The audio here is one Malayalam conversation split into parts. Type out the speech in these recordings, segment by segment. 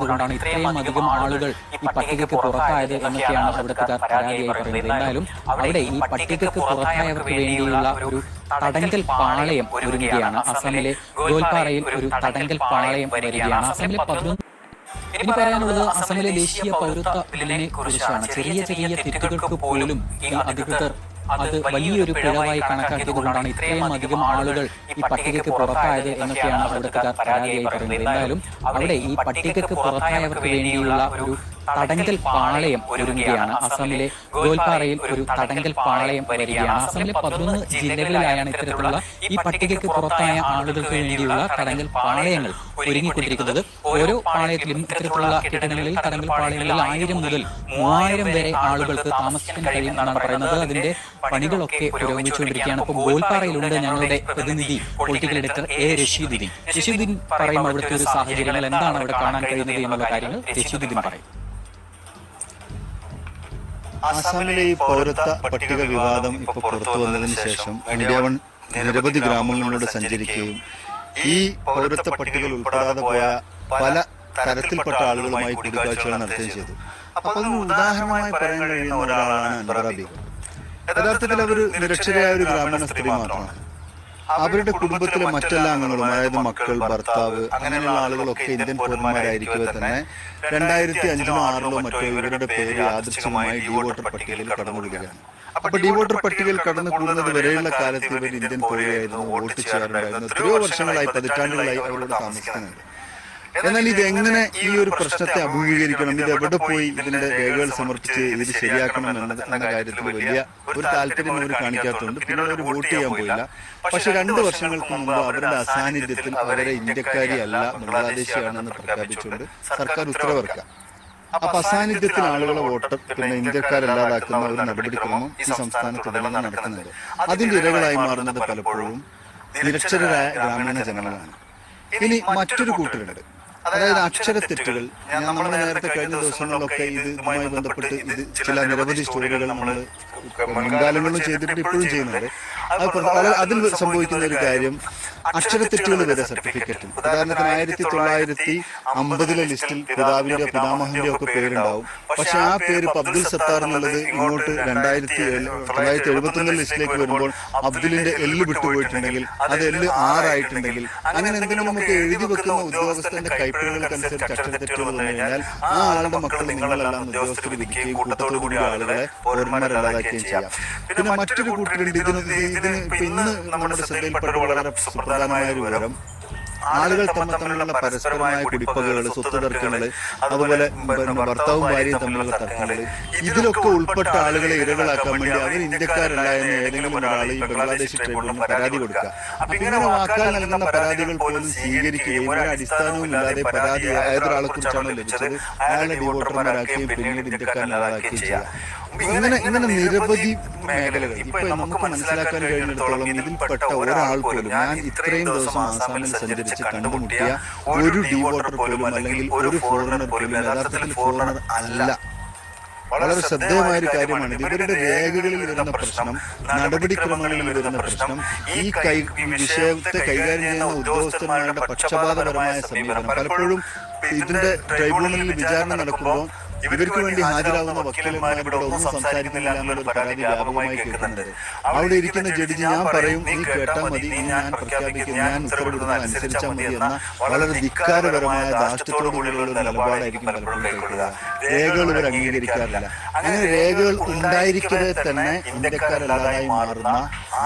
അതുകൊണ്ടാണ് ഇത്രയും അധികം ആളുകൾ ഈ പട്ടികയ്ക്ക് പുറത്തായത് എന്നൊക്കെയാണ് അവിടുത്തെ പരാതിയായി പറയുന്നത്. എന്തായാലും അവിടെ ഈ പട്ടികയ്ക്ക് പുറത്തായവർക്ക് വേണ്ടിയുള്ള ഒരു തടങ്കൽ പാളയം ഒരുങ്ങുകയാണ്. അസമിലെ ഗോൽപാറയിൽ ഒരു തടങ്കൽ പാളയം വരികയാണ്. അസമിലെ പതിനൊന്ന് എനിക്ക് പറയാനുള്ളത് അസമിലെ ദേശീയ പൗരത്വ ബില്ലിനെ കുറിച്ചാണ്. ചെറിയ ചെറിയ തെറ്റുകൾക്ക് പോലും ഈ അധികൃതർ അത് വലിയൊരു പിഴവായി കണക്കാക്കിയതുകൊണ്ടാണ് ഇത്രയും അധികം ആളുകൾ ഈ പട്ടികയ്ക്ക് പുറത്തായത് എന്നൊക്കെയാണ് അവിടുത്തെ പരാതിയായി പറയുന്നത് എന്തായാലും അവിടെ ഈ പട്ടികയ്ക്ക് പുറത്തായവർക്ക് വേണ്ടിയുള്ള ഒരു തടങ്കൽ പാളയം ഒരുങ്ങുകയാണ്. അസമിലെ ഗോൽപാറയിൽ ഒരു തടങ്കൽ പാളയം വരികയാണ്. അസമിലെ പതിനൊന്ന് ജില്ലകളിലായാണ് ഇത്തരത്തിലുള്ള ഈ പട്ടികയ്ക്ക് പുറത്തായ ആളുകൾക്ക് വേണ്ടിയുള്ള തടങ്കൽ പാളയങ്ങൾ ഒരുങ്ങിക്കൊണ്ടിരിക്കുന്നത് ഓരോ പാളയത്തിലും ഇത്തരത്തിലുള്ള കെട്ടിടങ്ങളിൽ തടങ്കൽ പാളയങ്ങളിൽ ആയിരം മുതൽ മൂവായിരം വരെ ആളുകൾക്ക് താമസിക്കാൻ കഴിയും എന്നാണ് പറയുന്നത്. അതിന്റെ പണികളൊക്കെ പുരോഗമിച്ചുകൊണ്ടിരിക്കുകയാണ്. ഇപ്പോൾ ഗോൽപാറയിലുണ്ട് ഞങ്ങളുടെ പ്രതിനിധി political editor A Rasheeduddin Rasheeduddin പറയും അവിടുത്തെ ഒരു സാഹചര്യങ്ങൾ എന്താണ് അവിടെ കാണാൻ കഴിയുന്നത് എന്നുള്ള കാര്യങ്ങൾ രഷീദുദ്ദീൻ പറയും. ആസാമിലെ ഈ പൗരത്വ പട്ടിക വിവാദം ഇപ്പൊ പുറത്തു വന്നതിന് ശേഷം ഇന്ത്യ വൺ നിരവധി ഗ്രാമങ്ങളിലൂടെ സഞ്ചരിക്കുകയും ഈ പൗരത്വ പട്ടികയിൽ ഉൾപ്പെടാതെ പോയ പല തരത്തിൽപ്പെട്ട ആളുകളുമായി കൂടിക്കാഴ്ചകൾ നടത്തുകയും ചെയ്തു. അപ്പൊ അതിന് ഉദാഹരണമായി പറയാൻ കഴിയുന്ന ഒരാളാണ് അൻവറ ബീഗം യഥാർത്ഥത്തിൽ അവർ നിരക്ഷരയായ ഒരു ഗ്രാമീണ സ്ത്രീ മാത്രമാണ്. അവരുടെ കുടുംബത്തിലെ മറ്റെല്ലാ അംഗങ്ങളും അതായത് മക്കൾ ഭർത്താവ് അങ്ങനെയുള്ള ആളുകളൊക്കെ ഇന്ത്യൻ പൗരന്മാരായിരിക്കവെ തന്നെ? രണ്ടായിരത്തി അഞ്ചിലോ ആറിലോ മറ്റോ ഇവരുടെ പേര് ആദർശമായി ഡി വോട്ടർ പട്ടികയിൽ കടന്നുകൂടുകയാണ് അപ്പൊ ഡി വോട്ടർ പട്ടികയിൽ കടന്നു കൂടുന്നത് വരെയുള്ള കാലത്ത് ഇവർ ഇന്ത്യൻ പൗരയായിരുന്നു വോട്ട് ചെയ്യാറുണ്ടായിരുന്നു എത്രയോ വർഷങ്ങളായി പതിറ്റാണ്ടുകളായി അവരോട് താമസിക്കുന്നുണ്ട്. എന്നാൽ ഇത് എങ്ങനെ ഈ ഒരു പ്രശ്നത്തെ അഭിമുഖീകരിക്കണം? ഇത് എവിടെ പോയി? ഇതിന്റെ രേഖകൾ സമർപ്പിച്ച് ഇത് ശരിയാക്കണം എന്നത് എന്ന കാര്യത്തിൽ വലിയ ഒരു താല്പര്യം അവർ കാണിക്കാത്തതുകൊണ്ട് പിന്നെ അവർ വോട്ട് ചെയ്യാൻ പോയില്ല. പക്ഷെ രണ്ടു വർഷങ്ങൾക്ക് മുമ്പ് അവരുടെ അസാന്നിധ്യത്തിൽ അവരെ ഇന്ത്യക്കാരി അല്ല ബംഗ്ലാദേശിയാണെന്ന് പ്രഖ്യാപിച്ചുകൊണ്ട് സർക്കാർ ഉത്തരവിറക്കാം അപ്പൊ അസാന്നിധ്യത്തിൽ ആളുകളെ വോട്ട് പിന്നെ ഇന്ത്യക്കാരല്ലാതാക്കുന്ന ഒരു നടപടിക്രമം ഈ സംസ്ഥാനത്ത് ഇതെല്ലാം നടക്കുന്നുണ്ട് അതിന്റെ ഇരകളായി മാറുന്നത് പലപ്പോഴും നിരക്ഷരരായ ഗ്രാമീണ ജനങ്ങളാണ് ഇനി മറ്റൊരു കൂട്ടരുണ്ട് അതായത് അക്ഷരത്തെറ്റുകൾ ഞാൻ നമ്മൾ നേരത്തെ കഴിഞ്ഞ ദിവസങ്ങളിലൊക്കെ ഇത് ഇതുമായി ബന്ധപ്പെട്ട് ഇത് ചില നിരവധി സ്റ്റോറികൾ നമ്മൾ മുൻകാലങ്ങളിലും ചെയ്തിട്ട് ഇപ്പോഴും ചെയ്യുന്നുണ്ട്. അതിൽ സംഭവിക്കുന്ന ഒരു കാര്യം അക്ഷരത്തെറ്റുകൾ വരെ സർട്ടിഫിക്കറ്റ്. ഉദാഹരണത്തിന് ആയിരത്തി തൊള്ളായിരത്തി അമ്പതിലെ ലിസ്റ്റിൽ പിതാവിന്റെ പിതാമഹന്റെ ഒക്കെ പേരുണ്ടാവും. പക്ഷെ ആ പേര് ഇപ്പൊ അബ്ദുൽ സത്താർ എന്നുള്ളത് ഇങ്ങോട്ട് രണ്ടായിരത്തി തൊള്ളായിരത്തി എഴുപത്തി ഒന്നിലെ ലിസ്റ്റിലേക്ക് വരുമ്പോൾ അബ്ദുലിന്റെ എല്ല് വിട്ടുപോയിട്ടുണ്ടെങ്കിൽ അത് എല്ല് ആറായിട്ടുണ്ടെങ്കിൽ അങ്ങനെ എന്തെങ്കിലും നമുക്ക് എഴുതി വെക്കുന്ന ഉദ്യോഗസ്ഥന്റെ കൈപ്പിഴകൾക്കനുസരിച്ച് അക്ഷരത്തെറ്റുകൾ വന്നു കഴിഞ്ഞാൽ ആ ആളുടെ മക്കൾ നിങ്ങളെല്ലാം ഉദ്യോഗസ്ഥർ വിധിക്കുകയും കൂട്ടത്തോടുകൂടി ആളുകളെ പൗരന്മാരല്ലാതാക്കുകയും ചെയ്യാം. പിന്നെ മറ്റൊരു കൂട്ടരുണ്ട് ഇതിന് ഇത് ഇതിന് ഇന്ന് നമ്മുടെ ശ്രദ്ധയിൽപ്പെട്ട വളരെ സുപ്രധാനമായ ഒരു വിവരം. ആളുകൾ തമ്മിൽ തമ്മിലുള്ള പരസ്പരമായ കുടിപ്പകകൾ സ്വത്ത് തർക്കങ്ങൾ അതുപോലെ ഭർത്താവും ഭാര്യയും തമ്മിലുള്ള തർക്കങ്ങൾ ഇതിലൊക്കെ ഉൾപ്പെട്ട ആളുകളെ ഇരകളാക്കാൻ വേണ്ടി അവർ ഇന്ത്യക്കാരല്ല എന്ന് ഏതെങ്കിലും ഒരാൾ ഈ ബംഗ്ലാദേശ് ട്രൈബ്യൂണലിന് പരാതി കൊടുക്കുക. അപ്പൊ ഇങ്ങനെ വാക്കാൽ നൽകുന്ന പരാതികൾ പോലും സ്വീകരിക്കുകയും ഒരു അടിസ്ഥാനവും ഇല്ലാതെ പരാതി ഏതൊരാളെ കുറിച്ചാണോ ലഭിച്ചത്. അയാളെ ഡിവോട്ടർമാരാക്കുകയും പിന്നീട് ഇന്ത്യക്കാരനാളാക്കുകയും ചെയ്യാം. ഇങ്ങനെ ഇങ്ങനെ നിരവധി മേഖലകൾ. ഇപ്പൊ നമുക്ക് മനസ്സിലാക്കാൻ കഴിഞ്ഞിടത്തോളം ഇതിൽപ്പെട്ട ഒരാൾ പോലും ഞാൻ ഇത്രയും ദിവസം ആസാമിൽ സഞ്ചരിച്ച് കണ്ടുമുട്ടിയ ഒരു ഡി വോട്ടർ പോലും അല്ലെങ്കിൽ ഒരു ഫോറിനർ പോലും യഥാർത്ഥത്തിൽ ഫോറിനർ അല്ല. വളരെ ശ്രദ്ധേയമായ ഒരു കാര്യമാണ്. ഇവരുടെ രേഖകളിൽ വരുന്ന പ്രശ്നം നടപടിക്രമങ്ങളിൽ വരുന്ന പ്രശ്നം ഈ കൈ വിഷയത്തെ കൈകാര്യം ചെയ്യുന്ന ഉദ്യോഗസ്ഥന്മാരുടെ പക്ഷപാതപരമായ സമീപനം. പലപ്പോഴും ഇതിന്റെ ട്രൈബ്യൂണലിൽ വിചാരണ നടക്കുമ്പോൾ ഇവർക്ക് വേണ്ടി ഹാജരാകുന്ന വക്കീലന്മാരോട് ഒന്നും സംസാരിക്കുന്നില്ല എന്നുള്ള പരാതി വ്യാപകമായി കേൾക്കുന്നുണ്ട്. അവിടെ ഇരിക്കുന്ന ജഡ്ജി ഞാൻ പറയും നീ കേട്ടാൽ മതി നീ ഞാൻ പ്രഖ്യാപിക്കും ഞാൻ ഉത്തരവിടുന്ന അനുസരിച്ചാൽ മതി എന്ന വളരെ ധിക്കാരപരമായ ധാർഷ്ട്യത്തോടുകൂടിയുള്ള ഒരു നിലപാടായിരിക്കും പലപ്പോഴും കേൾക്കുക. രേഖകൾ ഇവർ അംഗീകരിക്കാറില്ല. അങ്ങനെ രേഖകൾ ഉണ്ടായിരിക്കവേ തന്നെ ഇന്ത്യക്കാരല്ലാതായി മാറുന്ന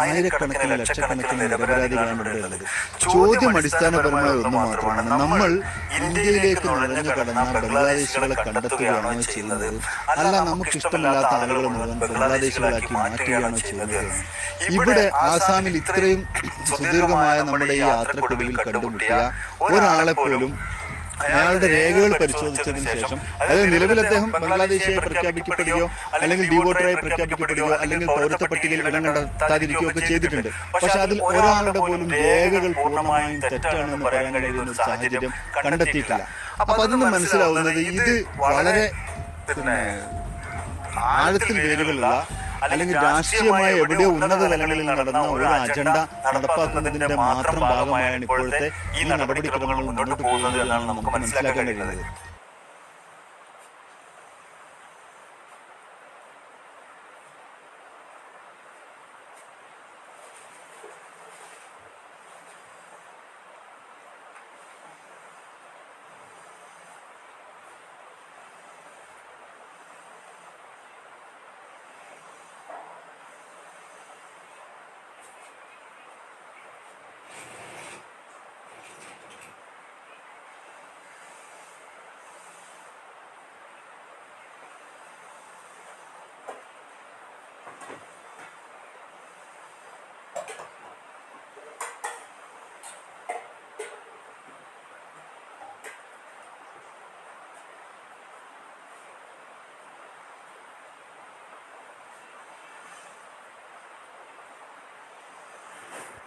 ആയിരക്കണക്കിന് ലക്ഷക്കണക്കിന് നിരപരാധികളാണ് ഇവിടെ ഉള്ളത് ചോദ്യം അടിസ്ഥാനപരമായ ഒന്ന് മാത്രമാണ്. നമ്മൾ ഇന്ത്യയിലേക്ക് നുഴഞ്ഞു കടന്ന ബംഗ്ലാദേശികളെ കണ്ടെത്തുകയാണോ ചെയ്യുന്നത്. അല്ല നമുക്ക് ഇഷ്ടമില്ലാത്ത ആളുകളെ മുഴുവൻ ബംഗ്ലാദേശികളാക്കി മാറ്റുകയാണോ ചെയ്യുന്നത്. ഇവിടെ ആസാമിൽ ഇത്രയും സുദീർഘമായ നമ്മുടെ ഈ യാത്രക്കൊടുവിൽ കണ്ടുമുട്ടിയ ഒരാളെ പോലും അയാളുടെ രേഖകൾ പരിശോധിച്ചതിന് ശേഷം അതായത് നിലവിൽ അദ്ദേഹം ബംഗ്ലാദേശിയായി പ്രഖ്യാപിക്കപ്പെടുകയോ അല്ലെങ്കിൽ ഡിവോട്ടറായി പ്രഖ്യാപിക്കപ്പെടുകയോ അല്ലെങ്കിൽ പൗരത്വ പട്ടികയിൽ ഇടം കണ്ടെത്താതിരിക്കുകയോ ഒക്കെ ചെയ്തിട്ടുണ്ട്. പക്ഷെ അതിൽ ഒരാളുടെ പോലും രേഖകൾ പൂർണമായും തെറ്റാണെന്ന് പറയാൻ കഴിയുന്ന ഒരു സാഹചര്യം കണ്ടെത്തിയിട്ടില്ല. അപ്പൊ അതിന് മനസ്സിലാവുന്നത് ഇത് വളരെ പിന്നെ ആഴത്തിൽ വേരുകളുള്ള അല്ലെങ്കിൽ രാഷ്ട്രീയമായ എവിടെ ഉന്നത തലങ്ങളിൽ നടന്ന ഒരു അജണ്ട നടപ്പാക്കുന്നതിന്റെ മാത്രം ഭാഗമായാണ് ഇപ്പോഴത്തെ ഈ നടപടിക്രമങ്ങൾ മുന്നോട്ട് പോകുന്നത് എന്നാണ് നമുക്ക് മനസ്സിലാക്കാൻ കഴിയുന്നത്.